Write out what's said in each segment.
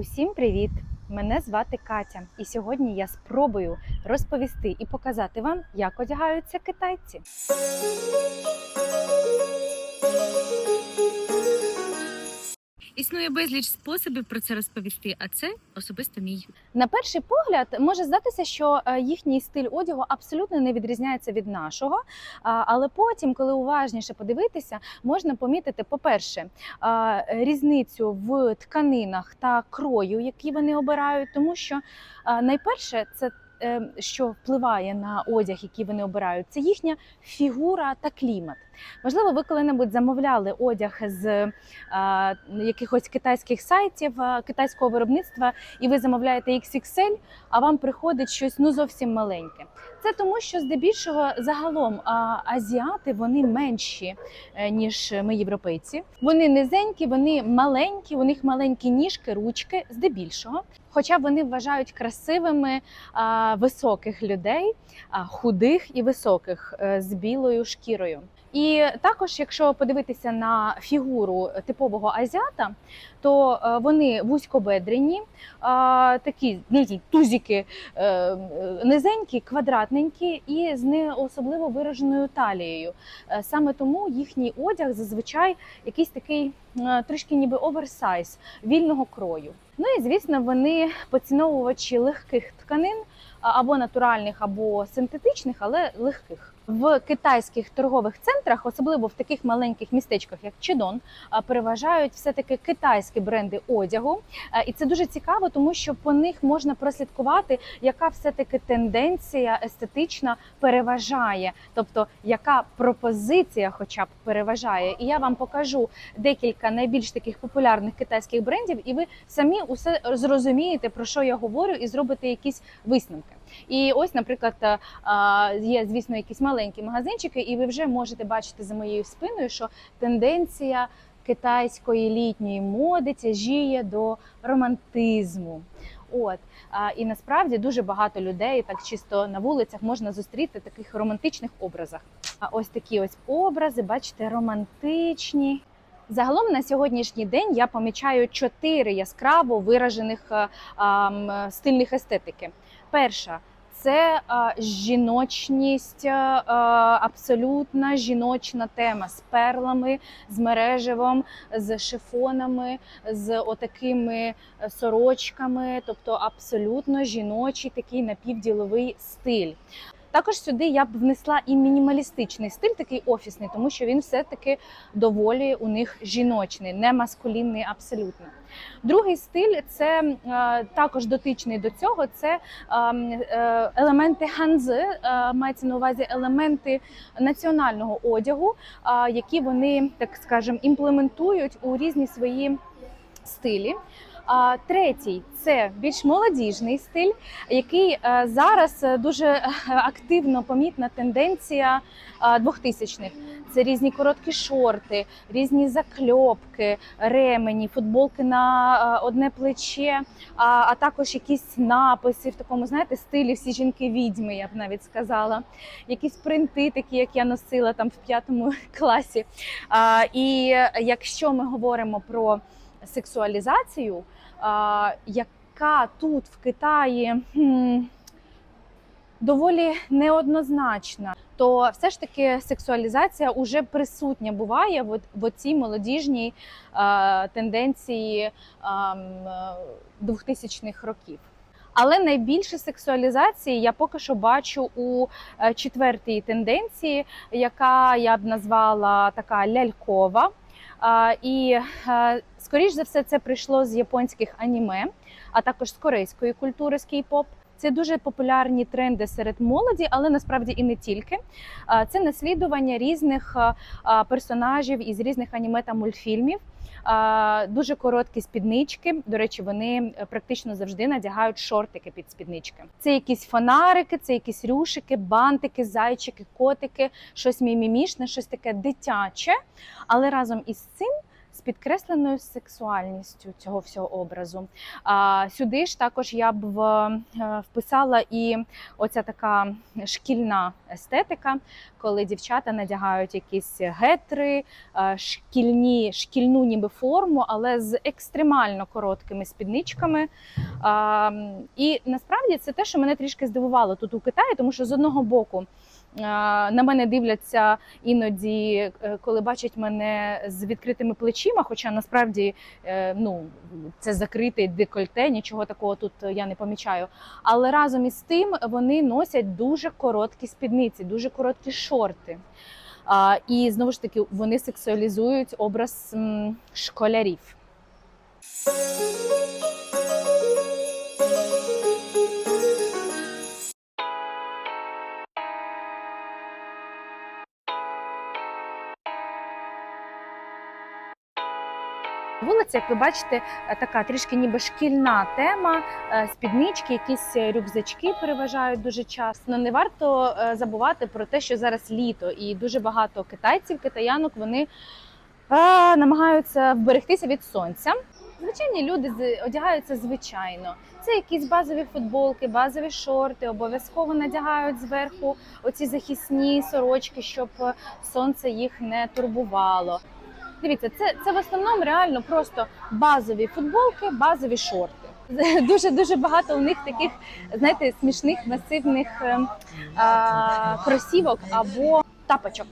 Усім привіт! Мене звати Катя, і сьогодні я спробую розповісти і показати вам, як одягаються китайці. Існує безліч способів про це розповісти, а це особисто мій. На перший погляд може здатися, що е, їхній стиль одягу абсолютно не відрізняється від нашого. Але потім, коли уважніше подивитися, можна помітити, по-перше, різницю в тканинах та крою, які вони обирають, тому що найперше це. е, Що впливає на одяг, який вони обирають, це їхня фігура та клімат. Можливо, ви коли-небудь замовляли одяг з е, якихось китайських сайтів е, китайського виробництва, і ви замовляєте XXL, а вам приходить щось ну зовсім маленьке. Це тому, що здебільшого загалом а, азіати вони менші е, ніж ми, європейці. Вони низенькі, вони маленькі, у них маленькі ніжки, ручки, здебільшого. Хоча вони вважають красивими а, високих людей, а, худих і високих е, з білою шкірою. І також, якщо подивитися на фігуру типового азіата, то е, вони вузькобедрені, такі ну, тузики е, е, низенькі, квадратненькі і з не особливо вираженою талією. Саме тому їхній одяг зазвичай якийсь такий трішки ніби оверсайз вільного крою. Ну і звісно, вони поціновувачі легких тканин або натуральних, або синтетичних, але легких. В китайських торгових центрах, особливо в таких маленьких містечках, як Чедон, переважають все таки китайські бренди одягу, і це дуже цікаво, тому що по них можна прослідкувати, яка все таки тенденція естетична переважає, тобто яка пропозиція, хоча б переважає. І я вам покажу декілька найбільш таких популярних китайських брендів, і ви самі усе зрозумієте про що я говорю, і зробите якісь висновки. І ось, наприклад, е, є, звісно, якісь маленькі магазинчики, і ви вже можете бачити за моєю спиною, що тенденція китайської літньої моди тяжіє до романтизму. От а, і насправді дуже багато людей, так чисто на вулицях можна зустріти в таких романтичних образах. А ось такі ось образи, бачите, романтичні. Загалом на сьогоднішній день я помічаю чотири яскраво виражених е, а, стильних естетики. Перша це жіночність, абсолютна жіночна тема з перлами, з мережевом, з шифонами, з отакими е, сорочками, тобто абсолютно жіночий такий напівділовий стиль. Також сюди я б внесла і мінімалістичний стиль, такий офісний, тому що він все-таки доволі у них жіночний, не маскулінний абсолютно. Другий стиль це е, також дотичний до цього. Це е, е, елементи ханзи, е, мається на увазі елементи національного одягу, е, які вони, так скажемо, імплементують у різні свої стилі. Третій це більш молодіжний стиль, який е, зараз е, дуже е, активно помітна тенденція е, 2000-х. Це різні короткі шорти, різні закльопки, ремені, футболки на одне плече, а, також якісь написи в такому, знаєте, стилі всі жінки відьми, я б навіть сказала. Якісь принти, такі як я носила там в п'ятому класі. І якщо ми говоримо про сексуалізацію, яка тут в Китаї доволі неоднозначна, то все ж таки сексуалізація уже присутня буває в, в цій молодіжній тенденції а, м, е, 2000-х років. Але найбільше сексуалізації я поки що бачу у е, четвертій тенденції, яка я б назвала така лялькова. І скоріш за все, це прийшло з японських аніме, а також з корейської культури, з кей-поп. Це дуже популярні тренди серед молоді, але насправді і не тільки. Це наслідування різних персонажів із різних аніме та мультфільмів. Дуже короткі спіднички. До речі, вони е, практично завжди надягають шортики під спіднички. Це якісь фонарики, це якісь рюшики, бантики, зайчики, котики, щось мімімішне, щось таке дитяче. Але разом із цим підкресленою сексуальністю цього всього образу. А сюди ж також я б е, вписала і оця така шкільна естетика, коли дівчата надягають якісь гетри, е, шкільні, шкільну ніби форму, але з екстремально короткими спідничками. І насправді це те, що мене трішки здивувало тут у Китаї, тому що з одного боку. Е, На мене дивляться іноді, е, коли бачать мене з відкритими плечима, хоча насправді е, ну, це закритий декольте, нічого такого тут я не помічаю. Але разом із тим вони носять дуже короткі спідниці, дуже короткі шорти. І знову ж таки вони сексуалізують образ школярів. Вулиця, як ви бачите, е, така трішки ніби шкільна тема. Е, Спіднички, якісь е, рюкзачки переважають дуже часто. Не варто забувати про те, що зараз літо, і дуже багато китайців, китаянок вони намагаються вберегтися від сонця. Звичайні люди одягаються звичайно. Це якісь базові футболки, базові шорти, обов'язково надягають зверху оці захисні сорочки, щоб сонце їх не турбувало. Дивіться, це, це в основному реально просто базові футболки, базові шорти. Дуже дуже багато у них таких, знаєте, смішних масивних ем, а, кросівок або тапочок.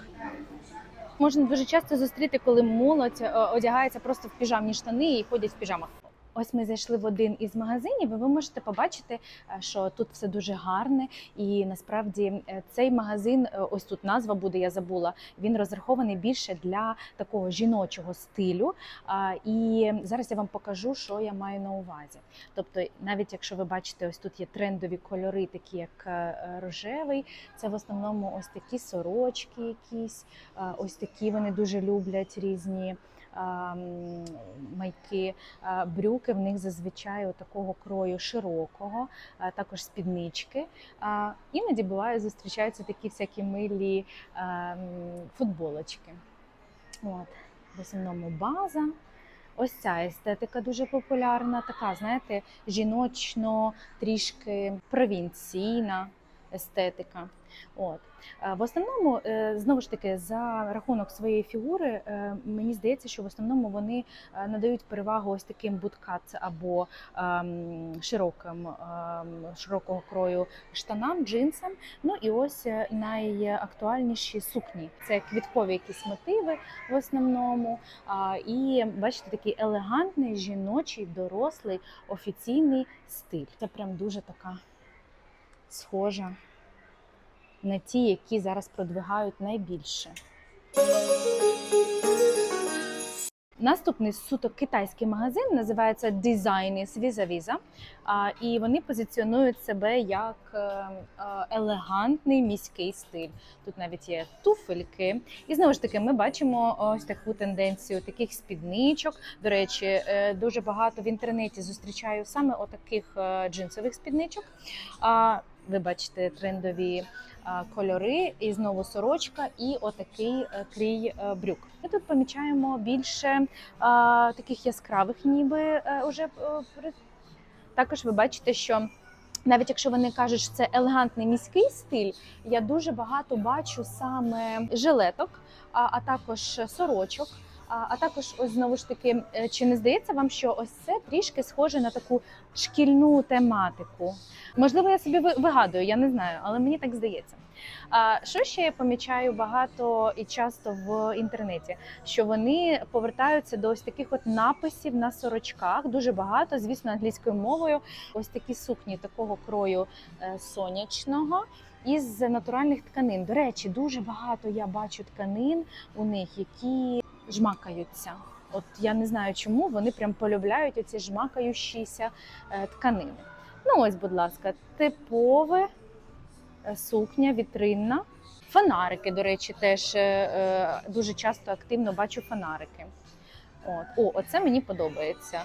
Можна дуже часто зустріти, коли молодь е, одягається просто в піжамні штани і ходять в піжамах. Ось ми зайшли в один із магазинів, і ви можете побачити, е, що тут все дуже гарне, і насправді е, цей магазин, е, ось тут назва буде, я забула. Він розрахований більше для такого жіночого стилю. І зараз я вам покажу, що я маю на увазі. Тобто, навіть якщо ви бачите, ось тут є трендові кольори, такі як рожевий, це в основному ось такі сорочки, якісь, ось такі вони дуже люблять різні. Майки, брюки в них зазвичай такого крою широкого, також спіднички. Іноді буває зустрічаються такі всякі милі футболочки. От, в основному база. Ось ця естетика дуже популярна, така, знаєте, жіночно, трішки провінційна естетика. От. В основному, е, знову ж таки, за рахунок своєї фігури, е, мені здається, що в основному вони е, надають перевагу ось таким буткат або ем, широким, ем, широкого крою штанам, джинсам. Ну і ось найактуальніші сукні. Це квіткові якісь мотиви в основному. І бачите, такий елегантний, жіночий, дорослий, офіційний стиль. Це прям дуже така схожа на ті, які зараз продвигають найбільше. Наступний суто китайський магазин називається Designis Visa А, і вони позиціонують себе як е, е, елегантний міський стиль. Тут навіть є туфельки. І знову ж таки, ми бачимо ось таку тенденцію таких спідничок. До речі, е, дуже багато в інтернеті зустрічаю саме отаких джинсових спідничок. Ви бачите трендові кольори, і знову сорочка, і отакий е, крій е, брюк. Ми тут помічаємо більше таких яскравих, ніби е, уже е, також ви бачите, що. Навіть якщо вони кажуть, що це елегантний міський стиль, я дуже багато бачу саме жилеток, а, а також сорочок. А, також, ось знову ж таки, е, чи не здається вам, що ось це трішки схоже на таку шкільну тематику? Можливо, я собі вигадую, я не знаю, але мені так здається. А що ще я помічаю багато і часто в інтернеті? Що вони повертаються до ось таких от написів на сорочках, дуже багато, звісно, англійською мовою. Ось такі сукні такого крою е, сонячного. Із натуральних тканин. До речі, дуже багато я бачу тканин у них, які жмакаються. От я не знаю, чому вони прям полюбляють оці жмакаючіся е, тканини. Ну, ось, будь ласка, типове е, сукня, вітринна. Фонарики, до речі, теж е, дуже часто активно бачу фонарики. От. О, оце мені подобається.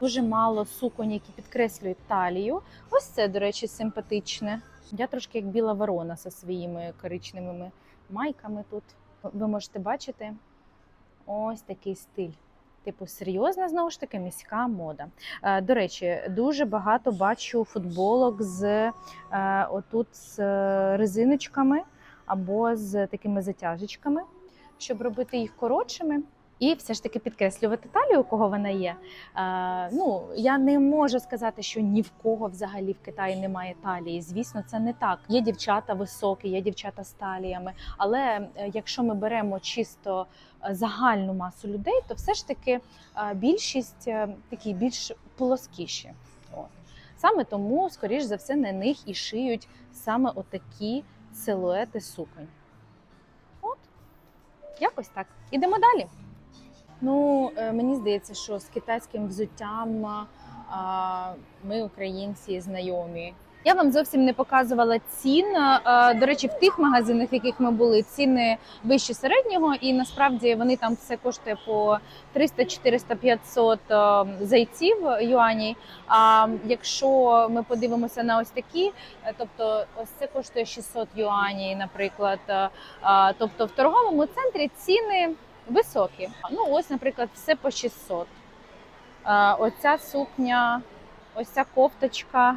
Дуже мало суконь, які підкреслюють талію. Ось це, до речі, симпатичне. Я трошки як біла ворона зі своїми коричневими майками тут. Ви можете бачити ось такий стиль. Типу, серйозна, знову ж таки, міська мода. Е, До речі, дуже багато бачу футболок з е, отут з е, резиночками або з такими затяжечками, щоб робити їх коротшими. І все ж таки підкреслювати талію, у кого вона є. Е, ну, я не можу сказати, що ні в кого взагалі в Китаї немає талії. Звісно, це не так. Є дівчата високі, є дівчата з таліями. Але е, якщо ми беремо чисто е, загальну масу людей, то все ж таки е, більшість такі більш плоскіші. От. Саме тому, скоріш за все, на них і шиють саме отакі силуети суконь. От, якось так. Ідемо далі. Ну, е, мені здається, що з китайським взуттям ми, українці, знайомі. Я вам зовсім не показувала цін. До речі, в тих магазинах, в яких ми були, ціни вищі середнього, і насправді вони там все коштує по 300, 400, 500 е, зайців юаней. А якщо ми подивимося на ось такі, е, тобто ось це коштує 600 юаней, наприклад. Тобто в торговому центрі ціни високі. Ну, ось, наприклад, все по 600. Оця сукня, ось ця кофточка,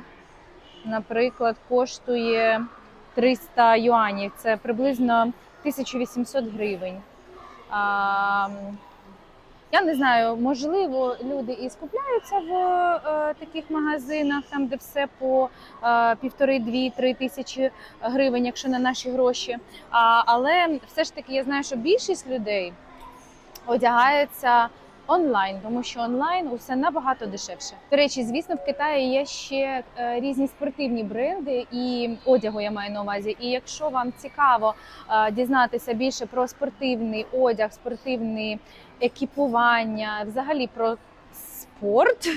наприклад, коштує 300 юанів. Це приблизно 1800 гривень. Я не знаю, можливо, люди і скупляються в е, таких магазинах, там де все по е, півтори-дві-три тисячі гривень, якщо на наші гроші. Але все ж таки я знаю, що більшість людей одягається онлайн, тому що онлайн усе набагато дешевше. До речі, звісно, в Китаї є ще е, різні спортивні бренди і одягу я маю на увазі. І якщо вам цікаво е, дізнатися більше про спортивний одяг, спортивне екіпування, взагалі про спорт.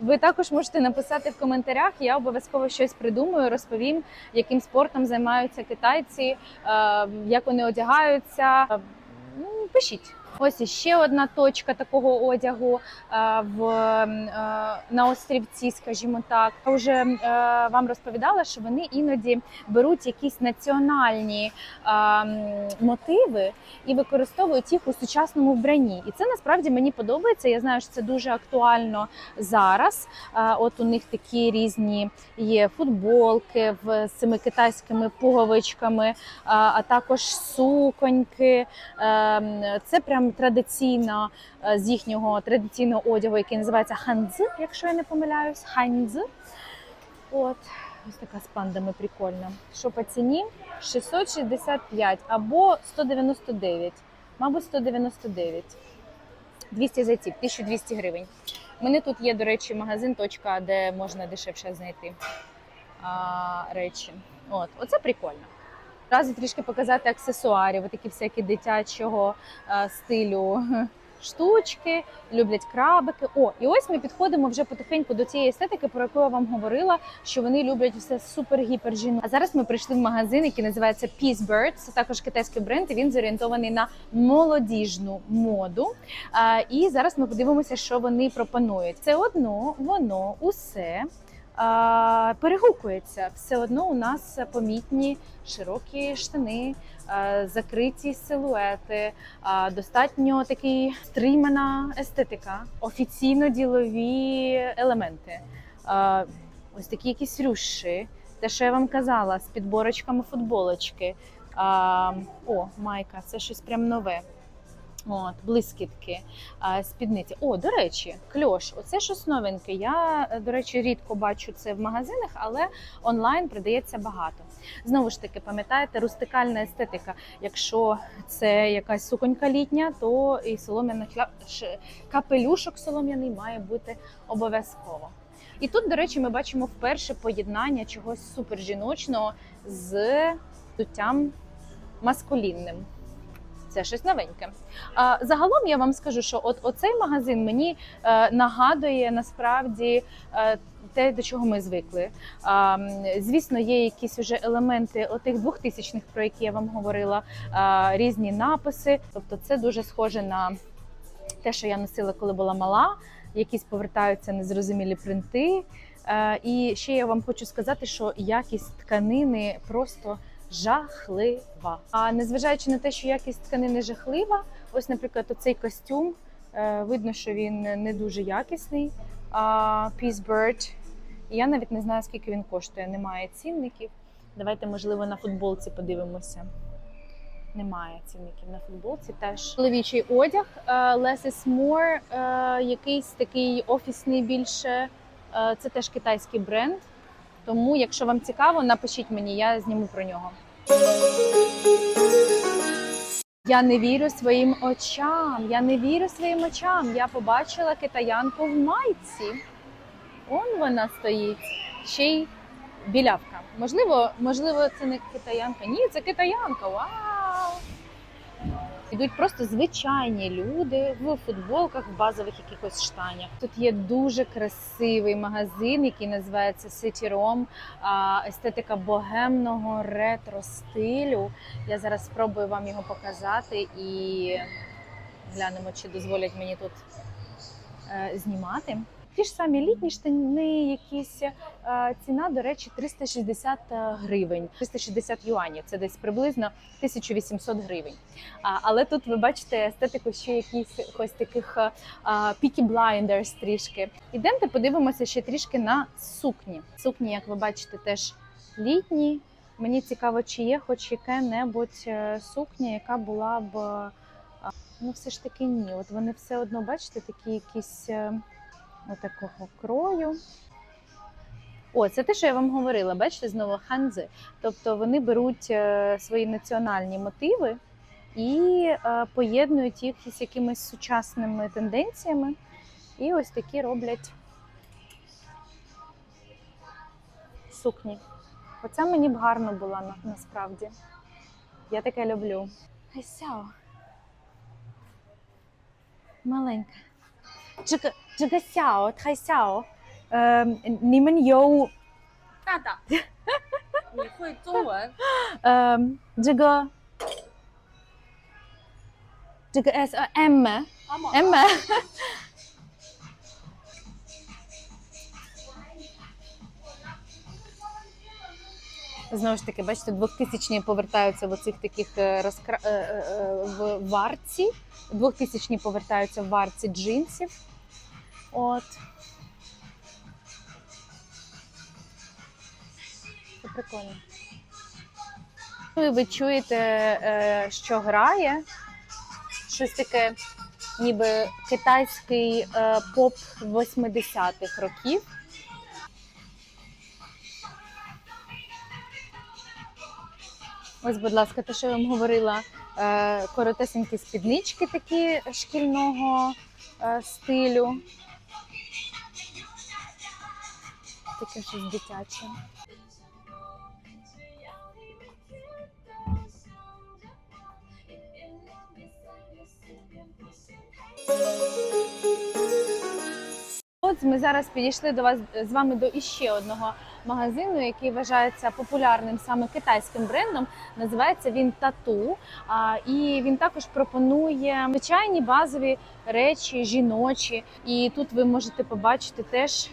Ви також можете написати в коментарях. Я обов'язково щось придумаю, розповім, яким спортом займаються китайці, е, як вони одягаються. Е, Ну, пишіть. Ось іще одна точка такого одягу е, в е, на острівці, скажімо так. Я вже е, вам розповідала, що вони іноді беруть якісь національні мотиви і використовують їх у сучасному вбранні. І це насправді мені подобається. Я знаю, що це дуже актуально зараз. От у них такі різні є футболки з цими китайськими пуговичками, а також суконьки. Це прям традиційно е, з їхнього традиційного одягу, який називається ханзи, якщо я не помиляюсь. Ханзи. От. Ось така з пандами прикольна. Що по ціні? 665 або 199. Мабуть, 199. 200 зайців, 1200 гривень. У мене тут є, до речі, магазин, точка, де можна дешевше знайти а, речі. От, оце прикольно. Разу трішки показати аксесуарів, такі всякі дитячого а, стилю штучки, люблять крабики. О, і ось ми підходимо вже потихеньку до цієї естетики, про яку я вам говорила, що вони люблять все супер-гіпер жінок. А зараз ми прийшли в магазин, який називається Peace Bird. Це також китайський бренд. і Він зорієнтований на молодіжну моду. А, і зараз ми подивимося, що вони пропонують. Це одно, воно усе. Перегукується все одно у нас помітні широкі штани, закриті силуети, достатньо такий стримана естетика, офіційно ділові елементи. Ось такі якісь рюші, те, що я вам казала, з підборочками футболочки. О, майка, це щось прям нове. От, блискітки, спідниці. О, до речі, кльош. Оце щось новеньке. Я, е, до речі, рідко бачу це в магазинах, але онлайн продається багато. Знову ж таки, пам'ятаєте, рустикальна естетика. Якщо це якась суконька літня, то і ш- капелюшок солом'яний має бути обов'язково. І тут, до речі, ми бачимо вперше поєднання чогось супержіночного з взуттям маскулінним. Це щось новеньке. А, загалом я вам скажу, що от оцей магазин мені е, нагадує насправді е, те, до чого ми звикли. А, звісно, є якісь уже елементи отих двохтисячних, про які я вам говорила, а, різні написи. Тобто, це дуже схоже на те, що я носила, коли була мала. Якісь повертаються незрозумілі принти. Е, і ще я вам хочу сказати, що якість тканини просто жахлива. А незважаючи на те, що якість тканини жахлива, Ось, наприклад, оцей костюм. е, Видно, що він не дуже якісний. Peace Bird. Я навіть не знаю, скільки він коштує. Немає цінників. Давайте, можливо, на футболці подивимося. Немає цінників на футболці теж. Чоловічий одяг е, Less is more, е, якийсь такий офісний більше. Це теж китайський бренд. Тому, якщо вам цікаво, напишіть мені, я зніму про нього. Я не вірю своїм очам. Я не вірю своїм очам. Я побачила китаянку в майці. Он вона стоїть. Ще й білявка. Можливо, можливо, це не китаянка. Ні, це китаянка. Вау! Ідуть просто звичайні люди в футболках, в базових якихось штанях. Тут є дуже красивий магазин, який називається City Rom. Естетика богемного ретро стилю. Я зараз спробую вам його показати і глянемо, чи дозволять мені тут е, знімати. Ті ж самі літні штани, якісь е, ціна, до речі, 360 гривень, 360 юанів. Це десь приблизно 1800 гривень. Але тут ви бачите естетику ще якісь ось таких пікі блайндерс трішки. Ідемте подивимося ще трішки на сукні. Сукні, як ви бачите, теж літні. Мені цікаво, чи є хоч яке-небудь е, сукня, яка була б. Ну, все ж таки ні. От вони все одно, бачите, такі якісь е, отакого крою. О, це те, що я вам говорила, бачите, знову ханзи. Тобто вони беруть е, свої національні мотиви і е, поєднують їх із якимись сучасними тенденціями. І ось такі роблять сукні. Оце мені б гарно було на, насправді. Я таке люблю. Хайсяо. Maленька. 这 个这个小太小，呃，你们有大大，你会中文？呃这个这个 S 呃 M 阿毛 M Знову ж таки, бачите, 2000-ні повертаються в оцих таких е, розкра... е, е, е, в варці. 2000-ні повертаються в варці джинсів. От. Це прикольно. І ви чуєте, е, що грає. Щось таке, ніби китайський е, поп 80-х років. Ось, будь ласка, те, що я вам говорила, е, коротесенькі спіднички такі шкільного стилю. Таке щось дитяче. От ми зараз підійшли до вас з вами до іще одного магазину, який вважається популярним саме китайським брендом. Називається він Тату. І він також пропонує звичайні базові речі, жіночі. І тут ви можете побачити теж.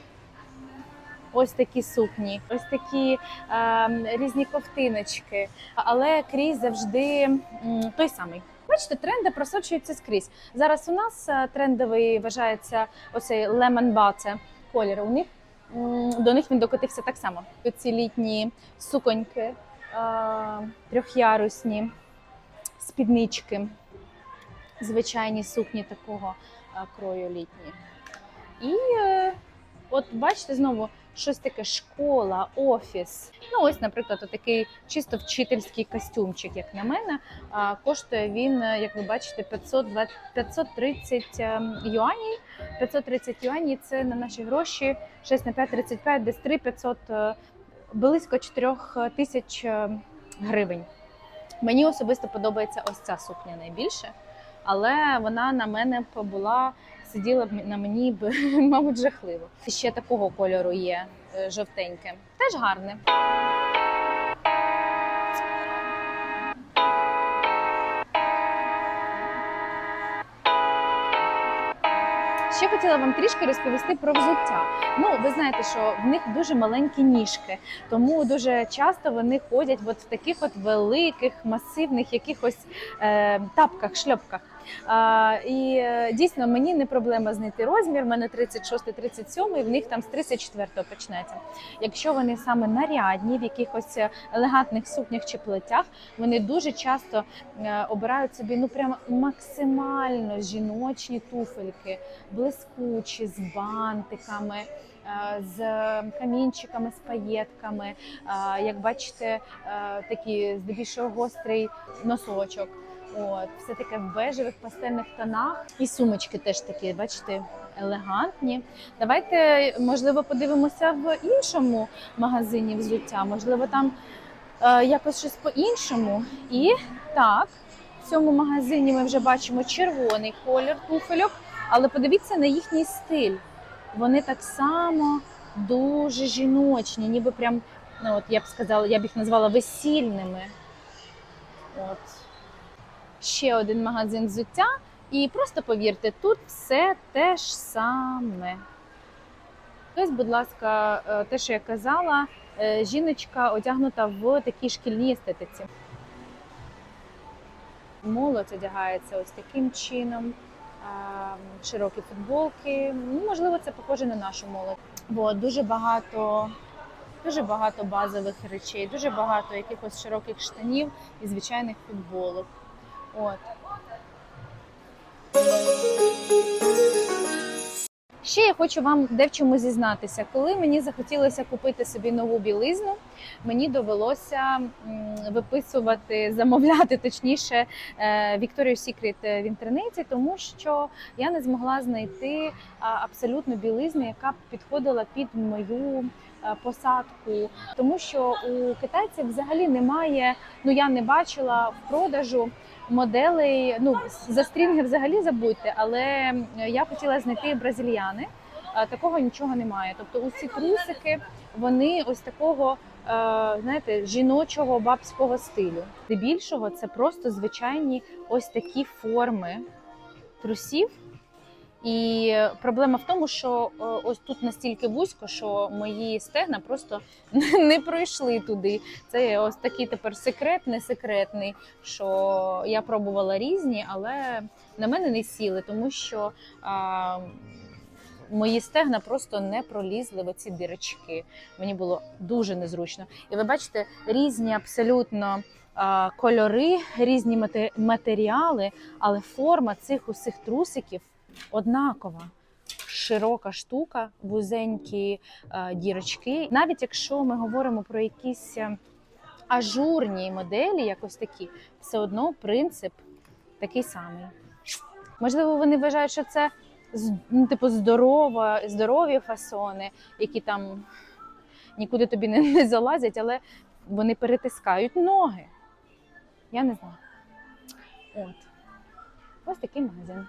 Ось такі сукні, ось такі е, різні ковтиночки, але крізь завжди той самий. Бачите, тренди просочуються скрізь. Зараз у нас е, трендовий вважається оцей lemon bate колір. У них до них він докотився так само. Ці літні суконьки, е, трьохярусні спіднички, звичайні сукні такого е, крою літні. І от бачите знову. Щось таке школа, офіс. Ну ось, наприклад, такий чисто вчительський костюмчик, як на мене. Коштує він, е, як ви бачите, 520 530 ем, юанів. 530 юанів це на наші гроші 6 на 5, 35, десь 3 500, е, близько 4 тисяч е, гривень. Мені особисто подобається ось ця сукня найбільше, але вона на мене була сиділа б на мені б, мабуть, жахливо. Ще такого кольору є е, жовтеньке. Теж гарне. Ще хотіла вам трішки розповісти про взуття. Ну, ви знаєте, що в них дуже маленькі ніжки, тому дуже часто вони ходять от в таких от великих, масивних якихось е, тапках, шльопках. І е, дійсно мені не проблема знайти розмір. в мене 36-37, і в них там з 34 почнеться. Якщо вони саме нарядні, в якихось елегантних сукнях чи плетях, вони дуже часто е, обирають собі ну прям максимально жіночні туфельки, блискучі з бантиками. е, З камінчиками, з паєтками, як бачите, такий здебільшого гострий носочок. От, все таке в бежевих пастельних тонах. І сумочки теж такі, бачите, елегантні. Давайте, можливо, подивимося в іншому магазині взуття. Можливо, там е, якось щось по-іншому. І так, в цьому магазині ми вже бачимо червоний колір туфельок, але подивіться на їхній стиль. Вони так само дуже жіночні, ніби прям, ну от я б сказала, я б їх назвала весільними. От. Ще один магазин взуття. І просто повірте, тут все те ж саме. Ось, будь ласка, е, те, що я казала, е, жіночка одягнута в такій шкільній естетиці. Молодь одягається ось таким чином. Широкі футболки. Ну, можливо, це похоже на нашу молодь. Бо дуже багато, дуже багато базових речей, дуже багато якихось широких штанів і звичайних футболок. От. Ще я хочу вам де в чому зізнатися. Коли мені захотілося купити собі нову білизну, мені довелося виписувати, замовляти точніше е, Victoria's Secret в інтернеті, тому що я не змогла знайти абсолютно білизну, яка б підходила під мою е, посадку. Тому що у китайців взагалі немає, ну я не бачила в продажу моделей. Ну за стрінги взагалі забудьте, але я хотіла знайти бразильяни. Такого нічого немає. Тобто усі трусики вони ось такого, е, знаєте, жіночого бабського стилю. Здебільшого це просто звичайні ось такі форми трусів. І проблема в тому, що е, ось тут настільки вузько, що мої стегна просто не пройшли туди. Це ось такий тепер секрет, не секретний, що я пробувала різні, але на мене не сіли, тому що а, мої стегна просто не пролізли в оці дірочки. Мені було дуже незручно. І ви бачите різні абсолютно. Кольори, різні матеріали, але форма цих усіх трусиків однакова. Широка штука, вузенькі е, дірочки. Навіть якщо ми говоримо про якісь е, ажурні моделі, якось такі, все одно принцип такий самий. Можливо, вони вважають, що це ну, типу здорова, здорові фасони, які там нікуди тобі не, не залазять, але вони перетискають ноги. Я не знаю. От. Ось такий магазин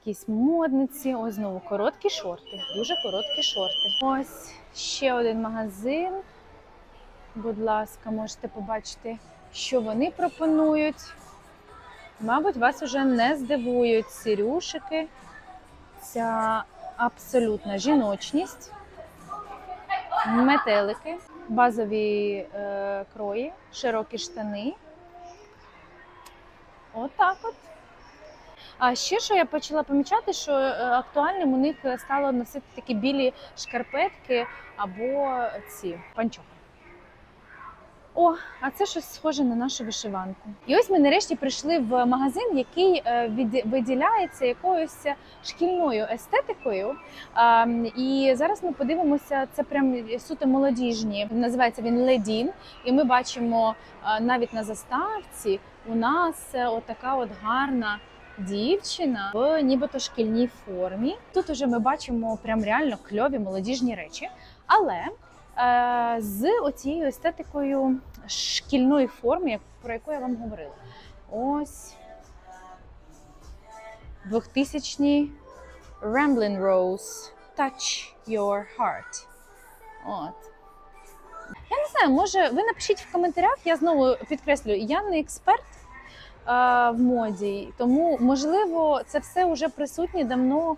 якісь модниці. Ось знову короткі шорти, дуже короткі шорти. Ось ще один магазин. Будь ласка, можете побачити, що вони пропонують. Мабуть, вас уже не здивують ці рюшики. Ця абсолютна жіночність, метелики, базові е, крої, широкі штани. Отак от. А ще що я почала помічати, що е, актуальним у них стало носити такі білі шкарпетки або ці панчохи. О, а це щось схоже на нашу вишиванку. І ось ми нарешті прийшли в магазин, який е, виділяється якоюсь шкільною естетикою. І зараз ми подивимося, це прям суто молодіжні. Називається він Ледін. І ми бачимо навіть на заставці у нас е, отака от гарна дівчина в нібито шкільній формі. Тут уже ми бачимо прям реально кльові молодіжні речі, але е, з оцією естетикою шкільної форми, про яку я вам говорила. Ось 2000 Ramblin' Rose Touch Your Heart. От. Я не знаю, може, ви напишіть в коментарях, я знову підкреслюю, я не експерт в моді, тому можливо це все вже присутнє давно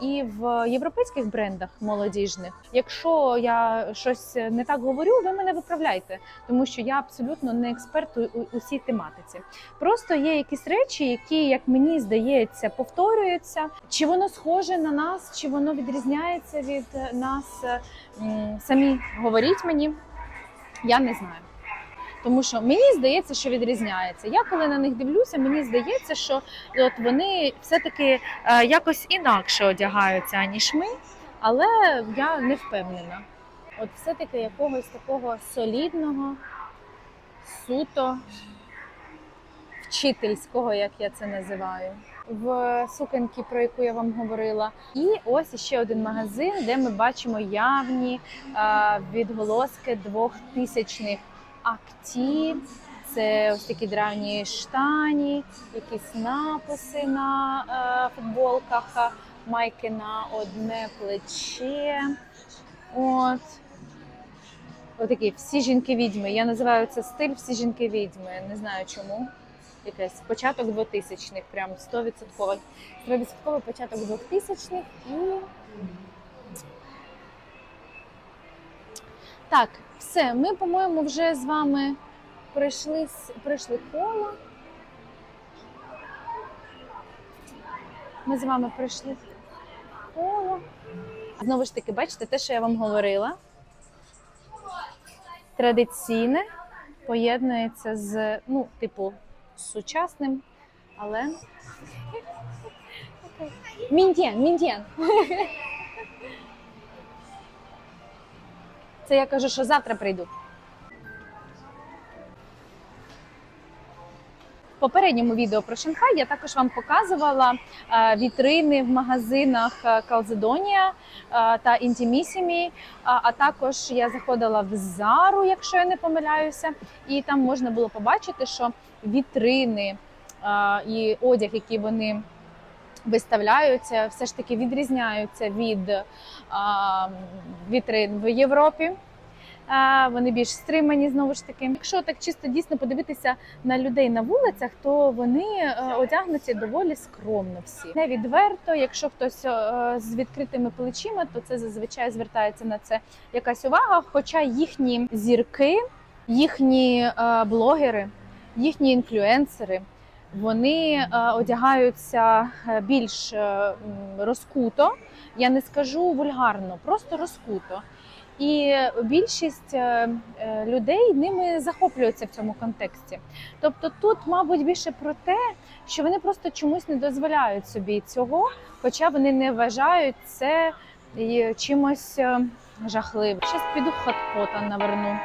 і в європейських брендах молодіжних. Якщо я щось не так говорю, ви мене виправляйте, тому що я абсолютно не експерт у, цій тематиці. Просто є якісь речі, які, як мені здається, повторюються. Чи воно схоже на нас, чи воно відрізняється від е, нас? Самі говоріть мені, я не знаю. Тому що мені здається, що відрізняється. Я коли на них дивлюся, мені здається, що от вони все-таки е, якось інакше одягаються, аніж ми, але я не впевнена. От все-таки якогось такого солідного, суто вчительського, як я це називаю. В сукенки, про яку я вам говорила, і ось ще один магазин, де ми бачимо явні е, відголоски двохтисячних акті. Це ось такі древні штані, якісь написи на е, футболках, майки на одне плече. От. Отакі всі жінки відьми. Я називаю це стиль всі жінки відьми. Не знаю чому. Якийсь початок 2000-х, прям 100%. 100% початок 2000-х і. Так, все, ми, по-моєму, вже з вами пройшли, с- пройшли коло. Ми з вами пройшли коло. Знову ж таки, бачите, те, що я вам говорила. Традиційне поєднується з, ну, типу, з сучасним, але. Мінтєн, мінтєн. Це я кажу, що завтра прийду. В попередньому відео про Шанхай я також вам показувала е, вітрини в магазинах е, Calzedonia е, та Intimissimi, а, також я заходила в Зару, якщо я не помиляюся, і там можна було побачити, що вітрини і одяг, які вони виставляються, все ж таки відрізняються від вітрин в Європі. Вони більш стримані знову ж таки. Якщо так чисто дійсно подивитися на людей на вулицях, то вони е, одягнуті доволі скромно всі. Не відверто. Якщо хтось е, з відкритими плечима, то це зазвичай звертається на це якась увага. Хоча їхні зірки, їхні е, блогери, їхні інфлюенсери. Вони е, одягаються е, більш е, розкуто. Я не скажу вульгарно, просто розкуто. І більшість людей ними захоплюються в цьому контексті. Тобто, тут, мабуть, більше про те, що вони просто чомусь не дозволяють собі цього, хоча вони не вважають це чимось жахливим. Щас піду хот-пота наверну.